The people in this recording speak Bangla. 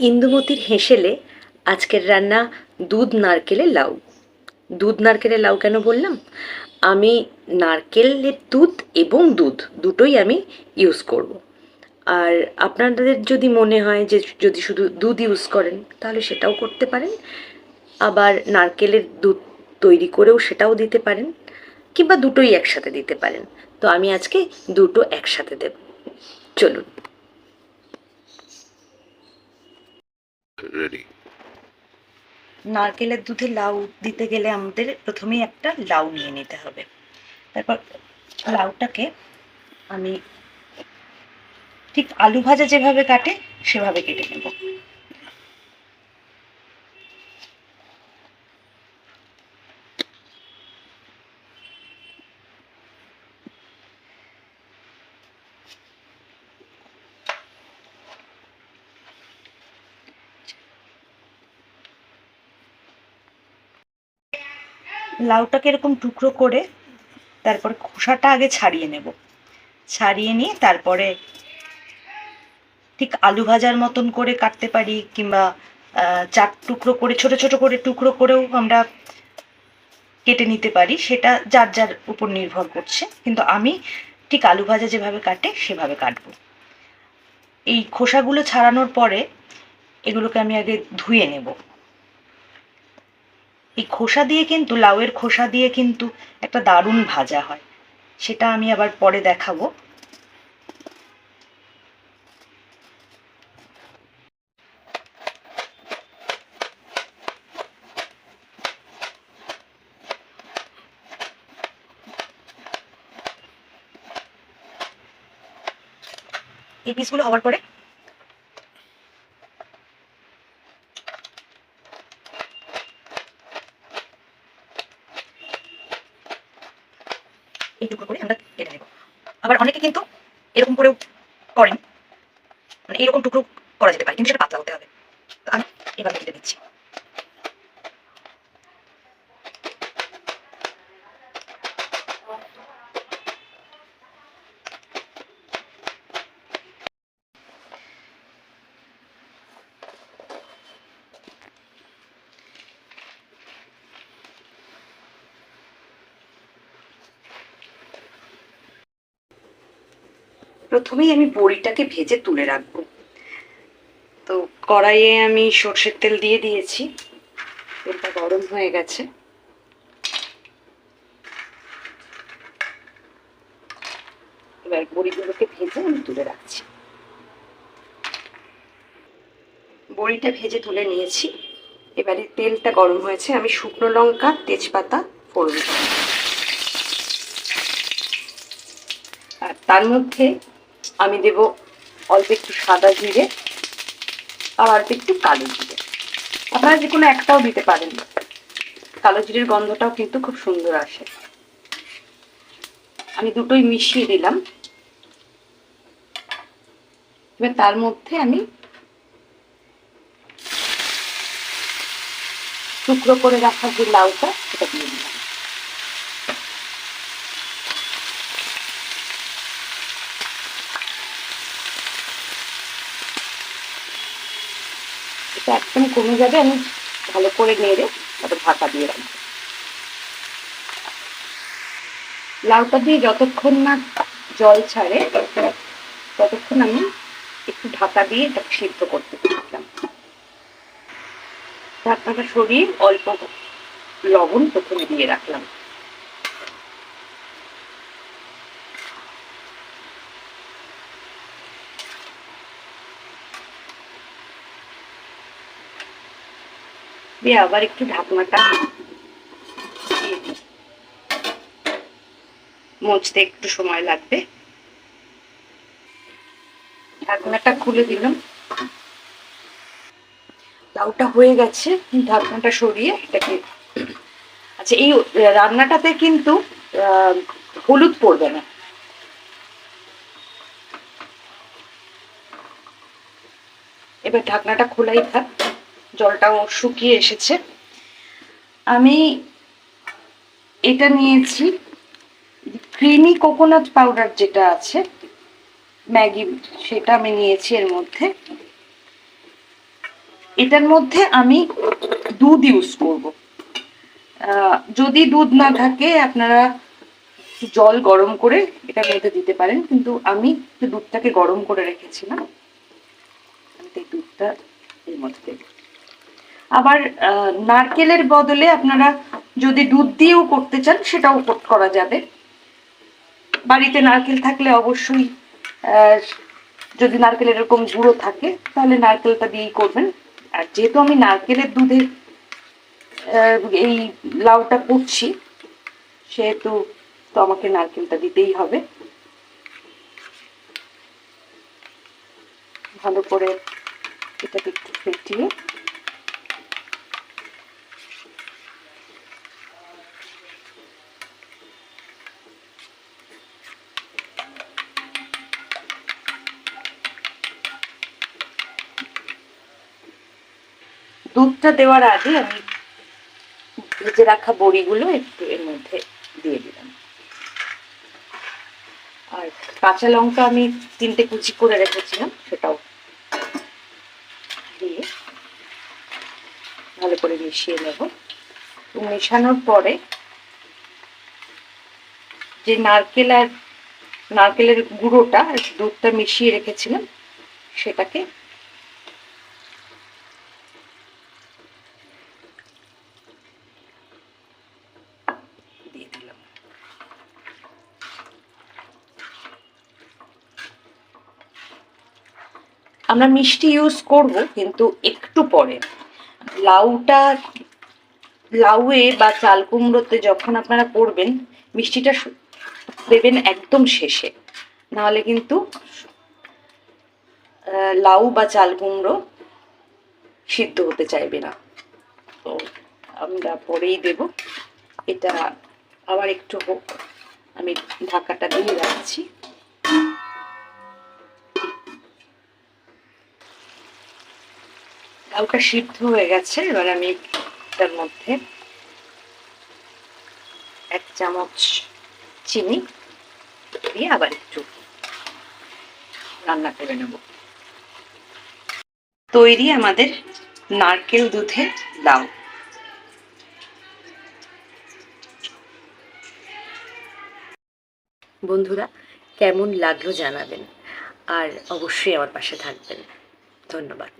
ইন্দুমতির হেসেলে আজকের রান্না দুধ নারকেলের লাউ। দুধ নারকেলের লাউ কেন বললাম? আমি নারকেলের দুধ এবং দুধ দুটোই আমি ইউজ করব। আর আপনাদের যদি মনে হয় যে যদি শুধু দুধ ইউজ করেন, তাহলে সেটাও করতে পারেন। আবার নারকেলের দুধ তৈরি করেও সেটাও দিতে পারেন, কিংবা দুটোই একসাথে দিতে পারেন। তো আমি আজকে দুটো একসাথে দেব। চলুন। রেডি নারকেলের দুধে লাউ দিতে গেলে আমাদের প্রথমেই একটা লাউ নিয়ে নিতে হবে। তারপর লাউটাকে আমি ঠিক আলু ভাজা যেভাবে কাটে, সেভাবে কেটে নেব। লাউটাকে এরকম টুকরো করে তারপরে খোসাটা আগে ছাড়িয়ে নেব। ছাড়িয়ে নিয়ে তারপরে ঠিক আলু ভাজার মতন করে কাটতে পারি কিংবা চার টুকরো করে, ছোট ছোট করে টুকরো করেও আমরা কেটে নিতে পারি। সেটা যার যার উপর নির্ভর করছে। কিন্তু আমি ঠিক আলু ভাজা যেভাবে কাটে সেভাবে কাটবো। এই খোসাগুলো ছাড়ানোর পরে এগুলোকে আমি আগে ধুয়ে নেব। এই খোসা দিয়ে কিন্তু, লাউয়ের খোসা দিয়ে কিন্তু একটা দারুণ ভাজা হয়। সেটা আমি আবার পরে দেখাবো। এই পিসগুলো হওয়ার পরে এই টুকরো করে আমরা কেটে নেব আবার অনেকে কিন্তু এরকম করেও করেন। মানে এরকম টুকরো করা যেতে পারে, কিন্তু সেটা পাতলা হতে হবে। আমি এভাবে দিচ্ছি। প্রথমেই আমি বড়িটাকে ভেজে তুলে রাখব। তো কড়াইয়ে আমি সর্ষের তেল দিয়ে দিয়েছি। তেলটা গরম হয়ে গেছে। এবার বড়িগুলোকে ভেজে আমি তুলে রাখছি। বড়িটা ভেজে তুলে নিয়েছি। এবারে তেলটা গরম হয়েছে। আমি শুকনো লঙ্কা, তেজপাতা, ফোড়ন আর তার মধ্যে আমি দেব অল্প একটু সাদা জিরে আর অল্প একটু কালো জিরে। আপনারা যে কোনো একটাও দিতে পারেন। কালো জিরের গন্ধটাও কিন্তু খুব সুন্দর আসে। আমি দুটোই মিশিয়ে দিলাম। এবার তার মধ্যে আমি টুকরো করে রাখা যে লাউটা, সেটা দিয়ে দিলাম। এটা একদম কমে যাবে, আমি ভালো করে নেড়ে তারপর ঢাকা দিয়ে রাখব। লাউটা দিয়ে যতক্ষণ না জল ছাড়ে, ততক্ষণ আমি একটু ঢাকা দিয়ে এটাকে সিদ্ধ করতে দিচ্ছিলাম ঢাকনাটা সরিয়ে অল্প লবণ প্রথমে দিয়ে রাখলাম। দিয়ে আবার একটু ঢাকনাটা। মুছতে একটু সময় লাগবে। ঢাকনাটা খুলে দিলাম। লাউটা হয়ে গেছে, ঢাকনাটা সরিয়ে এটাকে আচ্ছা এই রান্নাটাতে কিন্তু হলুদ পড়বে না। এবার ঢাকনাটা খোলাই থাক। জলটাও শুকিয়ে এসেছে। আমি এটা নিয়েছি। ক্রিমি কোকোনাট পাউডার যেটা আছে, ম্যাগি সেটা আমি নিয়েছি এর মধ্যে। এটার মধ্যে আমি দুধ ইউজ করব। যদি দুধ না থাকে, আপনারা জল গরম করে এটার মধ্যে দিতে পারেন। কিন্তু আমি দুধটাকে গরম করে রেখেছিলাম। আমি দুধটা এর মধ্যে দেব। আবার নারকেলের বদলে আপনারা যদি দুধ দিয়েও করতে চান সেটাও করা যাবে। বাড়িতে নারকেল থাকলে অবশ্যই যদি নারকেল এরকম গুঁড়ো থাকে তাহলে নারকেলটা দিয়েই করবেন। আর যেহেতু আমি নারকেলের দুধে আহ, এই লাউটা করছি সেহেতু তো আমাকে নারকেলটা দিতেই হবে। ভালো করে এটাকে একটু ফেটিয়ে দুধটা দেওয়ার আগে আমি ভেজে রাখা বড়িগুলো একটু এর মধ্যে দিয়ে দিলাম। আর কাঁচা লঙ্কা আমি তিনটে কুচি করে রেখেছিলাম, সেটাও দিয়ে ভালো করে মিশিয়ে নেব। মেশানোর পরে যে নারকেল আর নারকেলের গুঁড়োটা, দুধটা মিশিয়ে রেখেছিলাম, সেটাকে আমরা মিষ্টি ইউজ করব, কিন্তু একটু পরে। লাউটা, লাউয়ে বা চাল কুমড়োতে যখন আপনারা করবেন, মিষ্টিটা দেবেন একদম শেষে। নাহলে কিন্তু লাউ বা চাল কুমড়ো সিদ্ধ হতে চাইবে না। তো আমরা পরেই দেব। এটা আবার একটু হোক, আমি ঢাকাটা দিয়ে রাখছি। লাউটা সিদ্ধ হয়ে গেছে, এবার আমি তার মধ্যে এক চামচ চিনি দিয়ে আবার একটু রান্না করে নেব। তৈরি আমাদের নারকেল দুধের লাউ। বন্ধুরা, কেমন লাগল জানাবেন, আর অবশ্যই আমার পাশে থাকবেন। ধন্যবাদ।